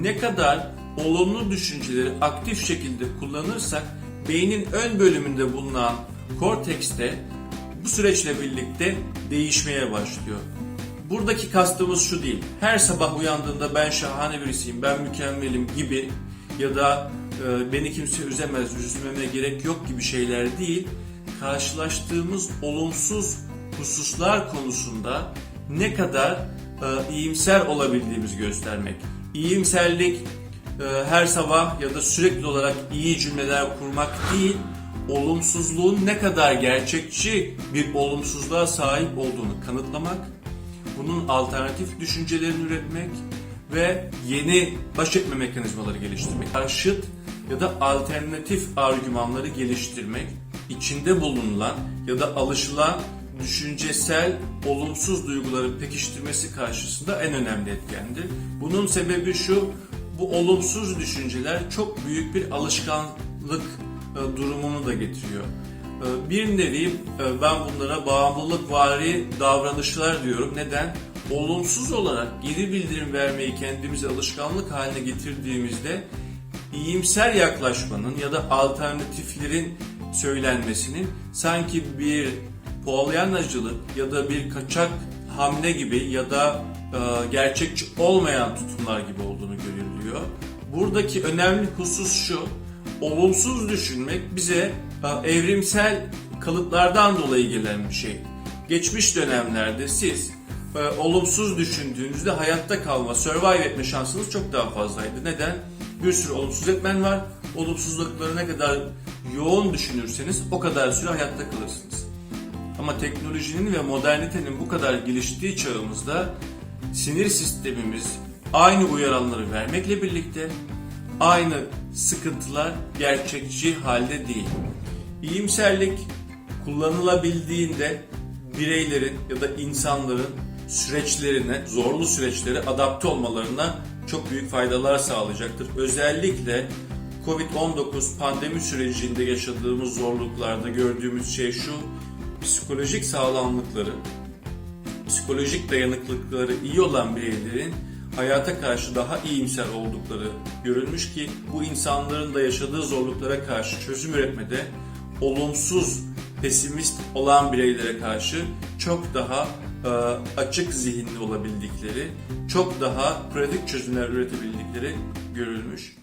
ne kadar olumlu düşünceleri aktif şekilde kullanırsak beynin ön bölümünde bulunan kortekste bu süreçle birlikte değişmeye başlıyor. Buradaki kastımız şu değil. Her sabah uyandığında ben şahane birisiyim, ben mükemmelim gibi ya da e, beni kimse üzemez, üzülmeme gerek yok gibi şeyler değil. Karşılaştığımız olumsuz hususlar konusunda ne kadar e, iyimser olabildiğimizi göstermek. İyimserlik e, her sabah ya da sürekli olarak iyi cümleler kurmak değil, olumsuzluğun ne kadar gerçekçi bir olumsuzluğa sahip olduğunu kanıtlamak, bunun alternatif düşüncelerini üretmek ve yeni baş etme mekanizmaları geliştirmek. Karşıt ya da alternatif argümanları geliştirmek, içinde bulunulan ya da alışılan düşüncesel olumsuz duyguları pekiştirmesi karşısında en önemli etkendir. Bunun sebebi şu, bu olumsuz düşünceler çok büyük bir alışkanlık e, durumunu da getiriyor. E, Bir nevi e, ben bunlara bağımlılık vari davranışlar diyorum. Neden? Olumsuz olarak geri bildirim vermeyi kendimize alışkanlık haline getirdiğimizde iyimser yaklaşmanın ya da alternatiflerin söylenmesinin sanki bir Pollyanacılık ya da bir kaçak hamle gibi ya da e, gerçekçi olmayan tutumlar gibi olduğunu görülüyor. Buradaki önemli husus şu, olumsuz düşünmek bize e, evrimsel kalıplardan dolayı gelen bir şey. Geçmiş dönemlerde siz e, olumsuz düşündüğünüzde hayatta kalma, survive etme şansınız çok daha fazlaydı. Neden? Bir sürü olumsuz etmen var. Olumsuzlukları ne kadar yoğun düşünürseniz o kadar süre hayatta kalırsınız. Ama teknolojinin ve modernitenin bu kadar geliştiği çağımızda sinir sistemimiz aynı uyaranları vermekle birlikte aynı sıkıntılar gerçekçi halde değil. İyimserlik kullanılabildiğinde bireylerin ya da insanların süreçlerine, zorlu süreçlere adapte olmalarına çok büyük faydalar sağlayacaktır. Özellikle Covid-19 pandemi sürecinde yaşadığımız zorluklarda gördüğümüz şey şu, psikolojik sağlamlıkları, psikolojik dayanıklılıkları iyi olan bireylerin hayata karşı daha iyimser oldukları görülmüş ki bu insanların da yaşadığı zorluklara karşı çözüm üretmede olumsuz, pesimist olan bireylere karşı çok daha e, açık zihinli olabildikleri, çok daha pratik çözümler üretebildikleri görülmüş.